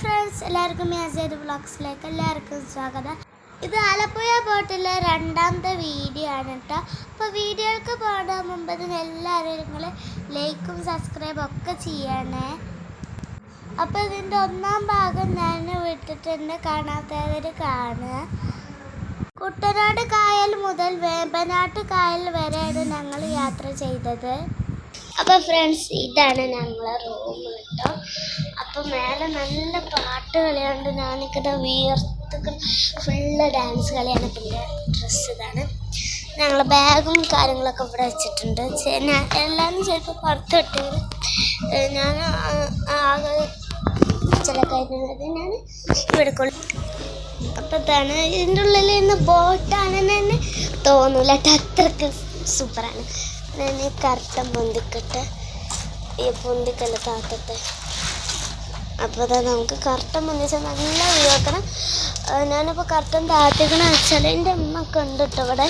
Friends എല്ലാവർക്കും message വ്ലോഗ്സിലേക്ക് എല്ലാവർക്കും സ്വാഗതം. ഇത് ആലപ്പുഴ ബോട്ടിലെ രണ്ടാമത്തെ വീഡിയോ ആണ് കേട്ടോ. അപ്പോൾ വീഡിയോകൾക്ക് പോകാൻ മുമ്പ് ഇതിന് എല്ലാവരും നിങ്ങൾ ലൈക്കും സബ്സ്ക്രൈബും ഒക്കെ ചെയ്യണേ. അപ്പോൾ ഇതിന്റെ ഒന്നാം ഭാഗം ഞാൻ വിട്ടിട്ടുണ്ട് കാണാത്തവർ കാണുക. കുട്ടനാട് കായൽ മുതൽ വേമ്പനാട്ട് കായൽ വരെയാണ് ഞങ്ങൾ യാത്ര ചെയ്തത്. അപ്പോൾ ഫ്രണ്ട്സ് ഇതാണ് ഞങ്ങളെ റൂം കേട്ടോ അപ്പോൾ മേലെ നല്ല പാട്ട് കളിയുണ്ട് ഞാനിങ്ങനെ വിയർത്ത് ഫുള്ള് ഡാൻസ് കളിയാണ്. പിന്നെ ഡ്രസ്സ് ഇതാണ്. ഞങ്ങൾ ബാഗും കാര്യങ്ങളൊക്കെ ഇവിടെ വെച്ചിട്ടുണ്ട്. ഞാൻ എല്ലാവരും ചിലപ്പോൾ പുറത്ത് വിട്ടു ഞാൻ ആകെ ചില കാര്യങ്ങൾ ഞാൻ ഇവിടെ കൊള്ളു അപ്പം ഇതാണ്. ഇതിന്റെ ഉള്ളിൽ നിന്ന് ബോട്ടാണെന്ന് തന്നെ തോന്നൂല. അത്രയ്ക്ക് സൂപ്പറാണ് ഞാൻ കറുത്ത പൊന്തിക്കട്ടെ. ഈ പൊന്തിക്കല്ല താത്തട്ടെ അപ്പോൾ അതാ നമുക്ക് കർട്ടൻ പൊന്തിച്ചാൽ നല്ല വ്യൂ ആക്കണം ഞാനിപ്പോൾ കർട്ടൻ താത്തിക്കണ വെച്ചാൽ എന്റെ ഉമ്മ ഒക്കെ ഉണ്ട് കേട്ടോ ഇവിടെ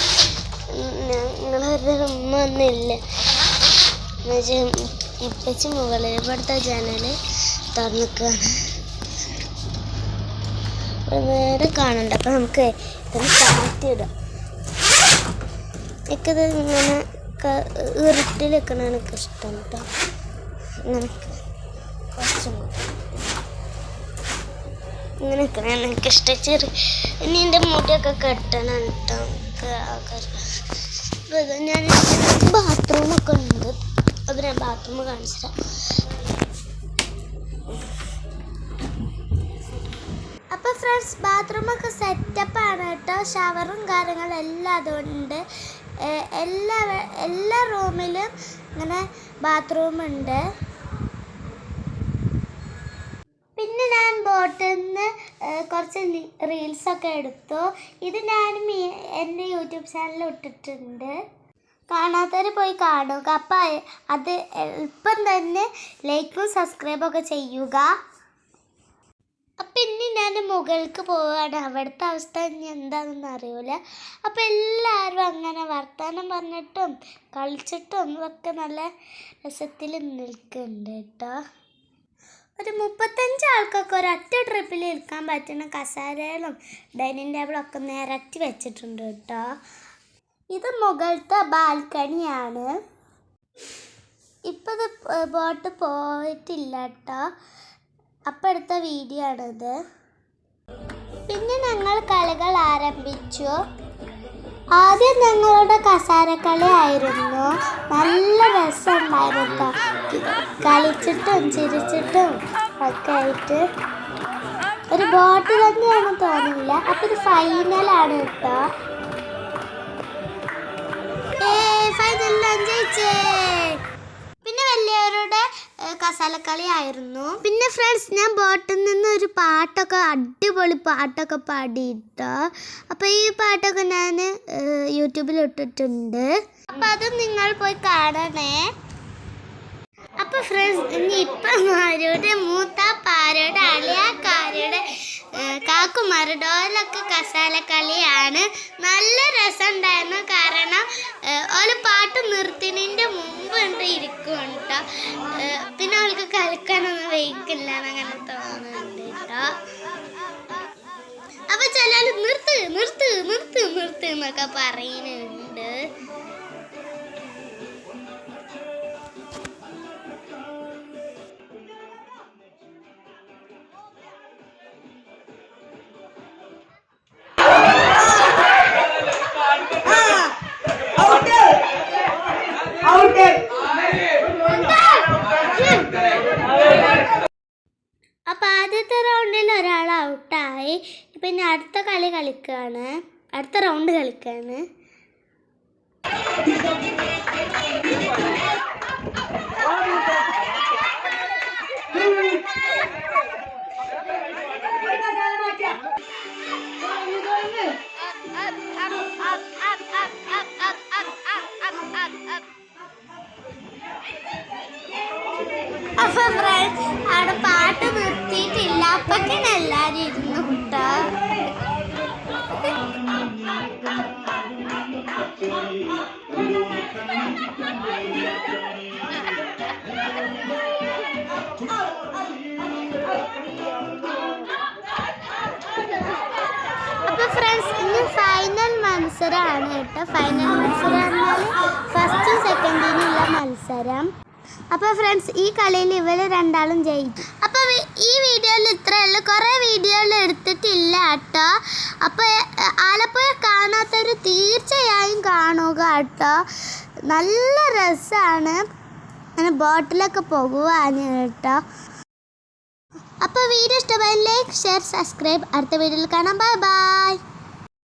നിങ്ങളൊരു ഉമ്മ ഒന്നുമില്ല ഇപ്പച്ചി മുകളിൽ ഇവിടുത്തെ ജനൽ തുറന്നിക്കുകയാണ് ഇവിടെ നേരെ കാണണ്ട. അപ്പം നമുക്ക് ഇതൊന്ന് എനിക്കത് എനിക്കിത് ഇങ്ങനെ ഇരുട്ടിൽ വെക്കണ എനിക്ക് ഇഷ്ടം കേട്ടോ. നമുക്ക് കുറച്ചും കൂടി. ഇങ്ങനെ നിൽക്കണ. എനിക്ക് ഇഷ്ടം ചെറിയ ഇനി എന്റെ മുടിയൊക്കെ കെട്ടണം കേട്ടോ നമുക്ക് ആൾക്കാർ അപ്പോൾ ഇത് ഞാൻ ബാത്റൂമൊക്കെ ഉണ്ട്. അത് ഞാൻ ബാത്റൂം കാണിച്ചിട്ടാ അപ്പോൾ ഫ്രണ്ട്സ് ബാത്റൂമൊക്കെ സെറ്റപ്പാണ് കേട്ടോ ഷവറും കാര്യങ്ങളും എല്ലാം അതുകൊണ്ട് എല്ലാ എല്ലാ റൂമിലും ഇങ്ങനെ ബാത്റൂം ഉണ്ട് പിന്നെ നിന്ന് കുറച്ച് റീൽസൊക്കെ എടുത്തു. ഇത് ഞാൻ എന്റെ യൂട്യൂബ് ചാനലിൽ ഇട്ടിട്ടുണ്ട്. കാണാത്തവർ പോയി കാണുക. അപ്പം അത് എളുപ്പം തന്നെ ലൈക്കും സബ്സ്ക്രൈബും ഒക്കെ ചെയ്യുക. അപ്പം ഇനി ഞാൻ മുകൾക്ക് പോവുകയാണ് അവിടുത്തെ അവസ്ഥ ഇനി എന്താണെന്ന് അറിയില്ല അപ്പം എല്ലാവരും അങ്ങനെ വർത്തമാനം പറഞ്ഞിട്ടും കളിച്ചിട്ടും ഒക്കെ നല്ല രസത്തിൽ നിൽക്കുന്നുണ്ട് കേട്ടോ. ഒരു മുപ്പത്തഞ്ച് ആൾക്കൊക്കെ ഒരൊറ്റ ട്രിപ്പിൽ ഇരിക്കാൻ പറ്റുന്ന കസേരകളും ഡൈനിങ് ടേബിളൊക്കെ നിരത്തി വെച്ചിട്ടുണ്ട് കേട്ടോ. ഇത് മുകളിലത്തെ ബാൽക്കണിയാണ്. ഇപ്പം ഇത് ബോട്ട് പോയിട്ടില്ല കേട്ടോ. അപ്പം എടുത്ത വീഡിയോ ആണിത്. പിന്നെ ഞങ്ങൾ കളികൾ ആരംഭിച്ചു. ആദ്യം ഞങ്ങളുടെ കസാരക്കളി ആയിരുന്നു. നല്ല രസമുണ്ടായിരുന്നു കളിച്ചിട്ടും ചിരിച്ചിട്ടും ഒക്കെ ആയിട്ട്. ഒരു ബോട്ടിലൊന്നും തന്നെയാണ് തോന്നില്ല അപ്പോൾ ഇത് ഫൈനലാണ് കേട്ടോ. ആയിരുന്നു പിന്നെ ഫ്രണ്ട്സ് ഞാൻ ബോട്ടിൽ നിന്ന് ഒരു പാട്ടൊക്കെ അടിപൊളി പാട്ടൊക്കെ പാടിയിട്ടോ. അപ്പോൾ ഈ പാട്ടൊക്കെ ഞാൻ യൂട്യൂബിൽ ഇട്ടിട്ടുണ്ട്. അപ്പോൾ അത് നിങ്ങൾ പോയി കാണണേ. അപ്പോൾ ഫ്രണ്ട്സ് ഇനി ഇപ്പം ആരുടെ മൂത്താപ്പാരുടെ അളിയാക്കാരോടെ കാക്കുമാരുടെ ഓലൊക്കെ കസാലക്കളിയാണ്. നല്ല രസമുണ്ടായിരുന്നു. കാരണം ഓൽ പാട്ട് നിർത്തിനതിന്റെ മുമ്പ് കളിക്കാനൊന്നും വയ്ക്കില്ല അങ്ങനെ തോന്നുന്നുണ്ട് കേട്ടോ. അപ്പൊ ചെല്ലാലും നിർത്ത് നിർത്ത് നിർത്ത് നിർത്ത് എന്നൊക്കെ പറയുന്നുണ്ട്. ഔട്ടായി ഇനി അടുത്ത കളി കളിക്കുകയാണ് അടുത്ത റൗണ്ട് കളിക്കുകയാണ് അപ്പൊ ഫ്രണ്ട്സ് അവിടെ പാട്ട് അപ്പക്കനെല്ലാരും ഇരുന്ന് കുട്ടാ. മത്സരമാണ് കേട്ടോ. ഫൈനൽ മത്സരം ഫസ്റ്റും സെക്കൻഡിനുള്ള മത്സരം. അപ്പോൾ ഫ്രണ്ട്സ് ഈ കളിയിൽ ഇവർ രണ്ടാളും ജയിച്ചു ഈ വീഡിയോയിൽ ഇത്രയല്ല കുറേ വീഡിയോയിൽ എടുത്തിട്ടില്ല കേട്ടോ. അപ്പോൾ ആലപ്പുഴ കാണാത്തവർ തീർച്ചയായും കാണുക കേട്ടോ. നല്ല രസമാണ് അങ്ങനെ ബോട്ടിലൊക്കെ പോകുവാൻ കേട്ടോ. അപ്പോൾ വീഡിയോ ഇഷ്ടമായി ലൈക്ക് ഷെയർ സബ്സ്ക്രൈബ്. അടുത്ത വീഡിയോയിൽ കാണാം. Bye bye.